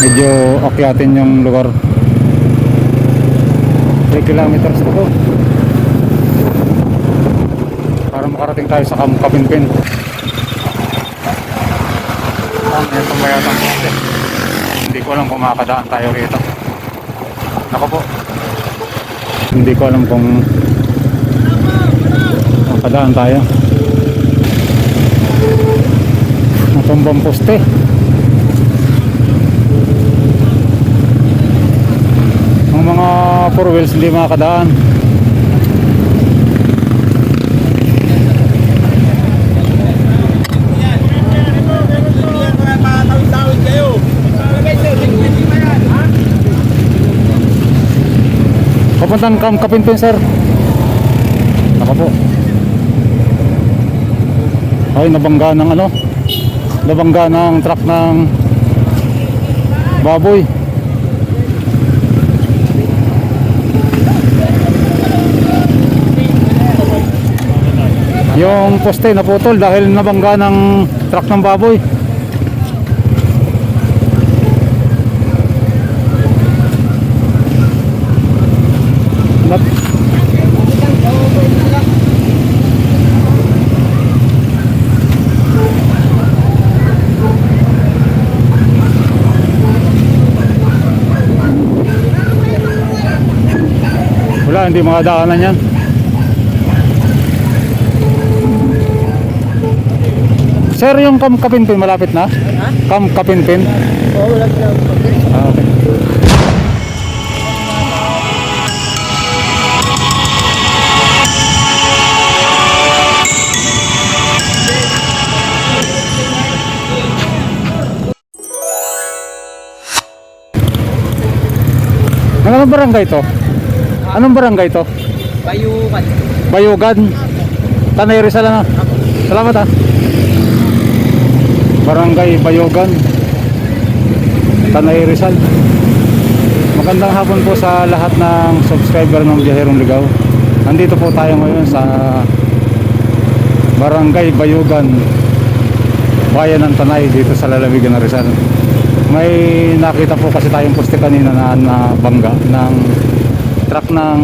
medyo akyatin yung lugar. 3 kilometers na po para makarating tayo sa Kapinpin ah, may tumayatang poste hindi ko alam kung makakadaan tayo rito. Nako po. Hindi ko alam kung makakadaan tayo. Natumbang poste ang mga four wheels hindi makakadaan. Papuntang Kam Kapinpin sir. Ako po. Ay nabangga ng ano? Nabangga ng truck ng baboy yung poste naputol dahil nabangga ng truck ng baboy Wala, hindi makadaanan yan. Sir, yung Kam Kapinpin malapit na? Kam Kapinpin? Oo, wala siya. Ah, okay. Anong barangay to? Anong barangay to? Bayukan. Bayugan. Tanay Rizal na. Salamat ah. Barangay Bayugan. Tanay Rizal. Magandang hapon po sa lahat ng subscriber ng Biyaherong Ligaw. Nandito po tayo ngayon sa Barangay Bayugan. Bayan ng Tanay dito sa Lalawigan ng Rizal. May nakita po kasi tayong poste kanina na, na bangga ng truck ng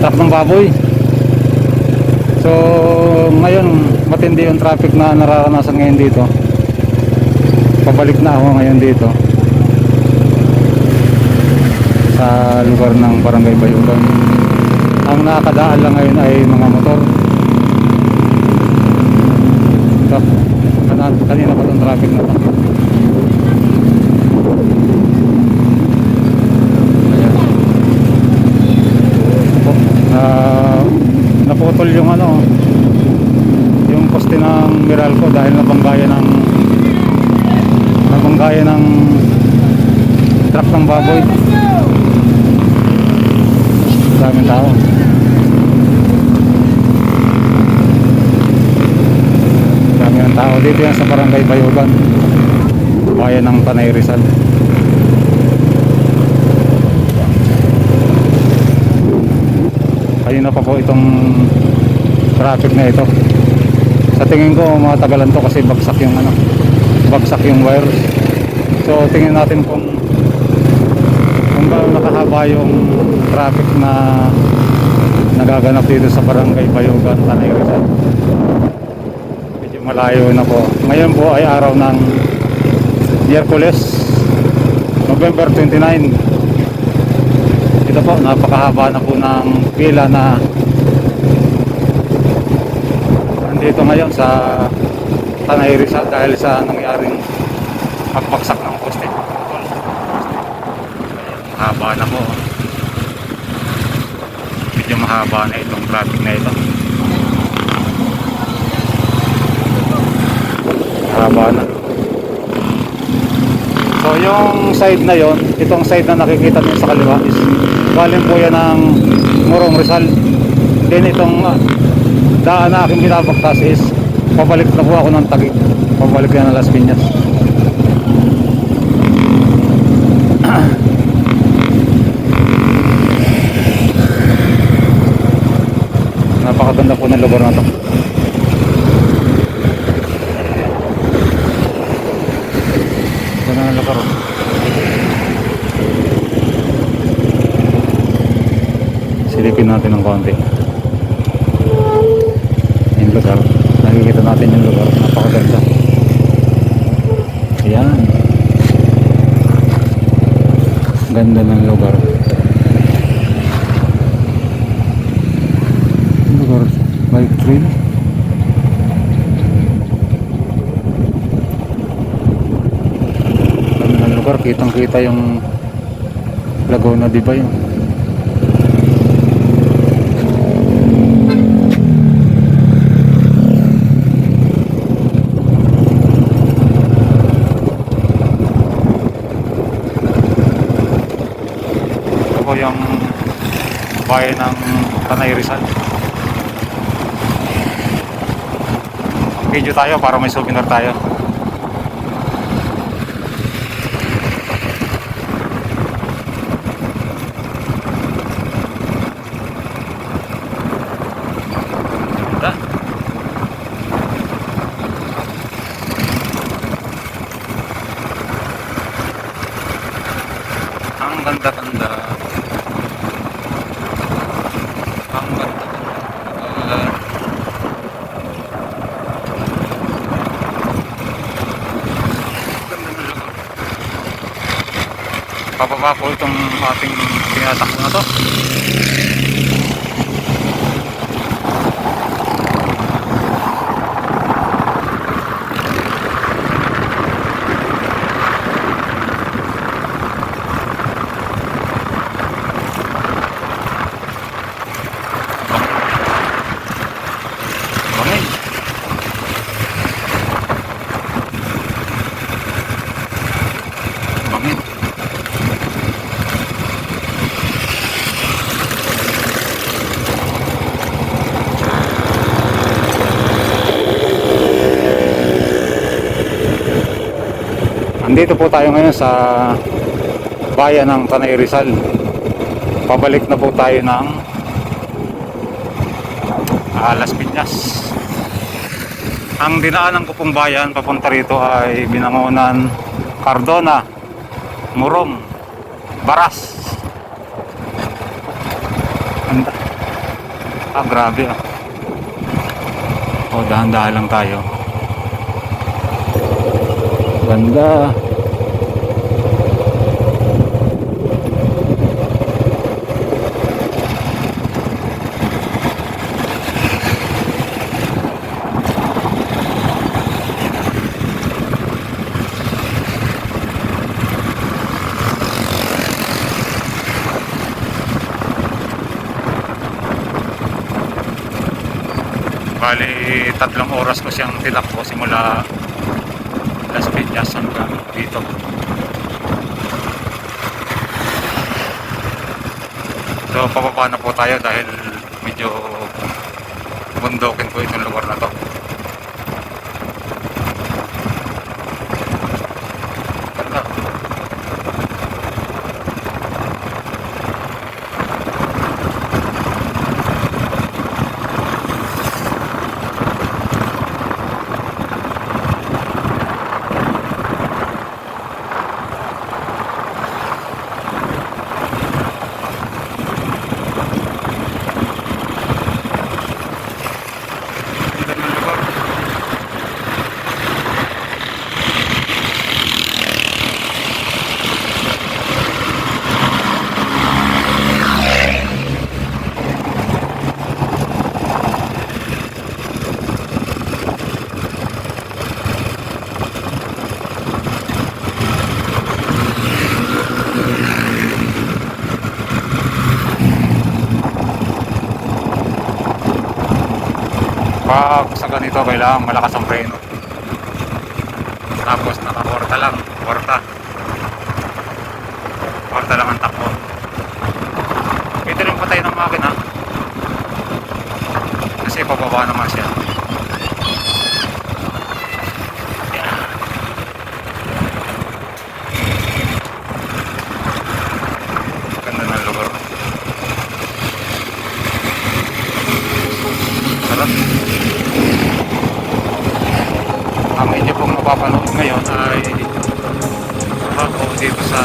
truck ng baboy. So, ngayon, matindi yung traffic na nararanasan ngayon dito. Pabalik na ako ngayon dito. Sa lugar ng Barangay Bayugan. Ang nakakadaan lang ngayon ay mga motor. Ito, kanina, pa itong traffic na to. Ayan. Po, ah, naputol yung ano poste ng Meralco dahil nabanggaya ng nabanggaya ng truck ng baboy. Daming tao. Dami ng tao. Dito yan sa barangay Bayugan bayan ng Panay Rizal. Kanina pa po itong traffic na ito sa tingin ko matagalan to kasi bagsak yung ano bagsak yung wire so tingin natin kung kung gaano nakahaba yung traffic na nagaganap dito sa barangay Bayugan Tanay medyo malayo na po. Ngayon po ay araw ng Miyerkules November 29 ito po, napakahaba na po ng pila na nandito ngayon sa Tanay Rizal dahil sa nangyaring pagbagsak ng poste. Mahaba na po. Medyo mahaba na itong traffic na ito. Mahaba na. So yung side na yon, itong side na nakikita niyo sa kaliwa is yan ng Morong Rizal. Then itong daan na aking binabaktas is pabalik na po ako ng Tagig. Pabalik yan ng Las Piñas. Napakaganda po ng lugar na to. Na ng lugar. oh. Silipin natin ng konti. Yung lugar. Nakikita natin yung lugar. Napakaganda. Ayan. Ganda ng lugar. Yung lugar. Bike trail. Ganda ng lugar. Kitang kita yung Laguna, di ba yun? Po yung bayan ng Tanay Rizal. Video tayo para may souvenir tayo. Pababa po itong ating tinatakbo na to. Andito po tayo ngayon sa bayan ng Tanay Rizal. Pabalik na po tayo ng ah, Las Piñas. Ang dinaanan ko pong bayan papunta rito ay Binangonan, Cardona, Murom, Baras. Ganda. Ah, grabe ah. O, dahan-dahan lang tayo. Ganda. Bali, tatlong oras ko siyang tinakbo simula Las Piñas hanggang dito. So, pababa na po tayo dahil medyo bundokin po itong lugar na to. Ganda Pag sa ganito, kailangan malakas ang preno. Tapos nakaporta lang, porta. Porta lang ang takbo. Pwede rin patay ng makina. Kasi pababa naman siya. Yan. Ganda ng lugar. Sarap. Ang inyo pong mapapanood ngayon ay ako dito sa